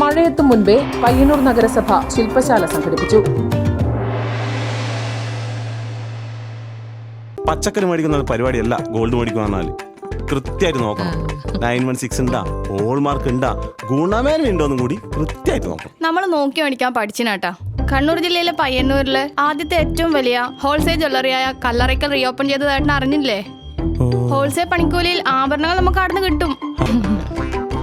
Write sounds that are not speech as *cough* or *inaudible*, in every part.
മഴയെത്തും മുൻപേ പയ്യന്നൂർ നഗരസഭ ശില്പശാല സംഘടിപ്പിച്ചു. പച്ചക്കറി മേടിക്കുന്ന പരിപാടിയല്ല ഗോൾഡ് മേടിക്കുക കൃത്യമായിട്ട് നോക്കണം. നയൻ വൺ സിക്സ് ഉണ്ടാ ഹോൾമാർക്ക് ഉണ്ടാ ഗുണമേന്മ ഉണ്ടോന്നും കൂടി കൃത്യമായിട്ട് നോക്കണം. നമ്മൾ നോക്കി മേടിക്കാൻ പഠിച്ചിനാട്ടാ കണ്ണൂർ ജില്ലയിലെ പയ്യന്നൂരിൽ ആദ്യത്തെ ഏറ്റവും വലിയ ഹോൾസെയിൽ ജ്വല്ലറിയായ കല്ലറയ്ക്കൽ റീഓപ്പൺ ചെയ്തതായിട്ട് അറിഞ്ഞില്ലേ? ഹോൾസെയിൽ പണിക്കൂലിയിൽ ആഭരണങ്ങൾ നമുക്ക് അവിടെ കിട്ടും.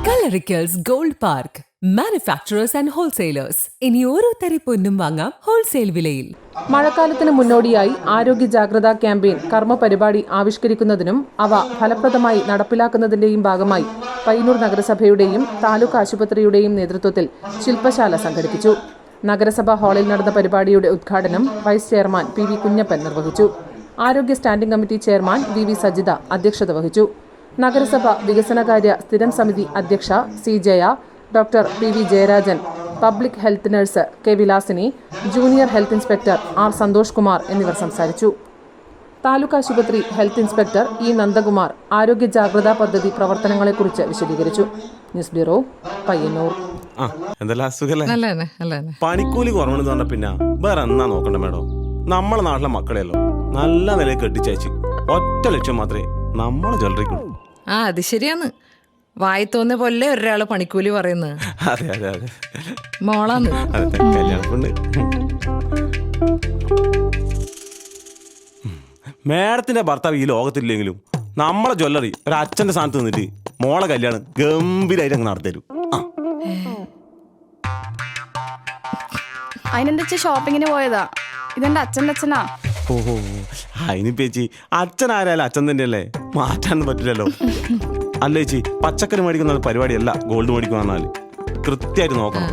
Kallarikkals gold park. Manufacturers and wholesalers ഇനി ഓരോ തരി പൊന്നും വാങ്ങാം ഹോൾസെയിൽ വിലയിൽ. മഴക്കാലത്തിന് മുന്നോടിയായി ആരോഗ്യ ജാഗ്രതാ ക്യാമ്പയിൻ കർമ്മ പരിപാടി ആവിഷ്കരിക്കുന്നതിനും അവ ഫലപ്രദമായി നടപ്പിലാക്കുന്നതിന്റെയും ഭാഗമായി പയ്യന്നൂർ നഗരസഭയുടെയും താലൂക്ക് ആശുപത്രിയുടെയും നേതൃത്വത്തിൽ ശില്പശാല സംഘടിപ്പിച്ചു. നഗരസഭാ ഹാളിൽ നടന്ന പരിപാടിയുടെ ഉദ്ഘാടനം vice chairman P V Kunhappan നിർവഹിച്ചു. ആരോഗ്യ standing committee chairman V V Sajitha അധ്യക്ഷത വഹിച്ചു. നഗരസഭ വികസനകാര്യ സ്ഥിരം സമിതി അധ്യക്ഷ C Jaya doctor P V Jayarajan public health nurse K Vilasini junior health inspector R Santhosh Kumar എന്നിവർ സംസാരിച്ചു. താലൂക്ക് ആശുപത്രി ഹെൽത്ത് ഇൻസ്പെക്ടർ ഇ നന്ദകുമാർ ആരോഗ്യ ജാഗ്രതാ പദ്ധതി പ്രവർത്തനങ്ങളെക്കുറിച്ച് വിശദീകരിച്ചു. News bureau Payyanur. പണിക്കൂലി കുറവെന്ന് പറഞ്ഞ പിന്നെ വേറെ എന്നാ നോക്കണ്ട മേഡം? നമ്മളെ നാട്ടിലെ മക്കളെയല്ലോ നല്ല നിലയിൽ കെട്ടിച്ചയച്ച് ഒറ്റ ലക്ഷ്യം മാത്രമേ നമ്മളെ ജ്വല്ലറിക്കുള്ളൂ ആ അത് ശരിയാന്ന് വായി തോന്നിയ പോലെ ഒരാൾ പണിക്കൂലി പറയുന്നത് അതെ അതെ അതെ. മോളാന്ന്. അതെ മേഡത്തിന്റെ ഭർത്താവ് ഈ ലോകത്തില്ലെങ്കിലും നമ്മളെ ജ്വല്ലറി ഒരു അച്ഛന്റെ സ്ഥാനത്ത് നിന്നിട്ട് മോളെ കല്യാണം ഗംഭീരമായിട്ട് അങ്ങ് നടത്തരും ആ. അതിനെന്താ ഷോപ്പിങ്ങിന് പോയതാ? ഇതെന്റെ അച്ഛന്റെ അച്ഛനാ. ഓഹോ. അതിനിപ്പേച്ചി അച്ഛൻ ആരായാലും അച്ഛൻ തന്നെയല്ലേ? മാറ്റാൻ പറ്റില്ലല്ലോ. അല്ല ചേച്ചി പച്ചക്കറി മേടിക്കുന്ന പരിപാടിയല്ല ഗോൾഡ് മേടിക്കുക പറഞ്ഞാൽ കൃത്യമായിട്ട് നോക്കണം.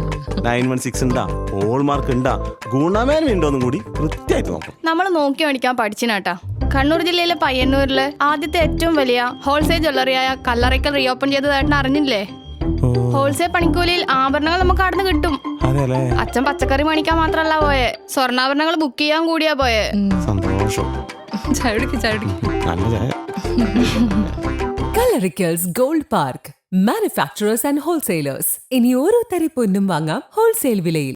നയൻ വൺ സിക്സ് ഉണ്ടാ ഹോൾമാർക്ക് ഉണ്ടാ ഗുണമേന്മ ഉണ്ടോന്നും കൂടി കൃത്യമായിട്ട് നോക്കണം. നമ്മൾ നോക്കി മേടിക്കാൻ പഠിച്ചിനാട്ടാ. കണ്ണൂർ ജില്ലയിലെ പയ്യന്നൂരിൽ ആദ്യത്തെ ഏറ്റവും വലിയ ഹോൾസെയിൽ ജ്വല്ലറിയായ കല്ലറയ്ക്കൽ റീഓപ്പൺ ചെയ്തതായിട്ട് അറിഞ്ഞില്ലേ? ഹോൾസെയിൽ പണിക്കൂലിയിൽ ആഭരണങ്ങൾ നമുക്ക് അവിടെ കിട്ടും. അല്ലേ അച്ഛൻ പച്ചക്കറി മേടിക്കാൻ മാത്രല്ല പോയെ. സ്വർണാഭരണങ്ങൾ ബുക്ക് ചെയ്യാൻ കൂടിയാ പോയെ. സന്തോഷം. നല്ല ചായ. *laughs* Kallarikkals gold park manufacturers and wholesalers ഇനി ഓരോ തരി പൊന്നും വാങ്ങാം ഹോൾസെയിൽ വിലയിൽ.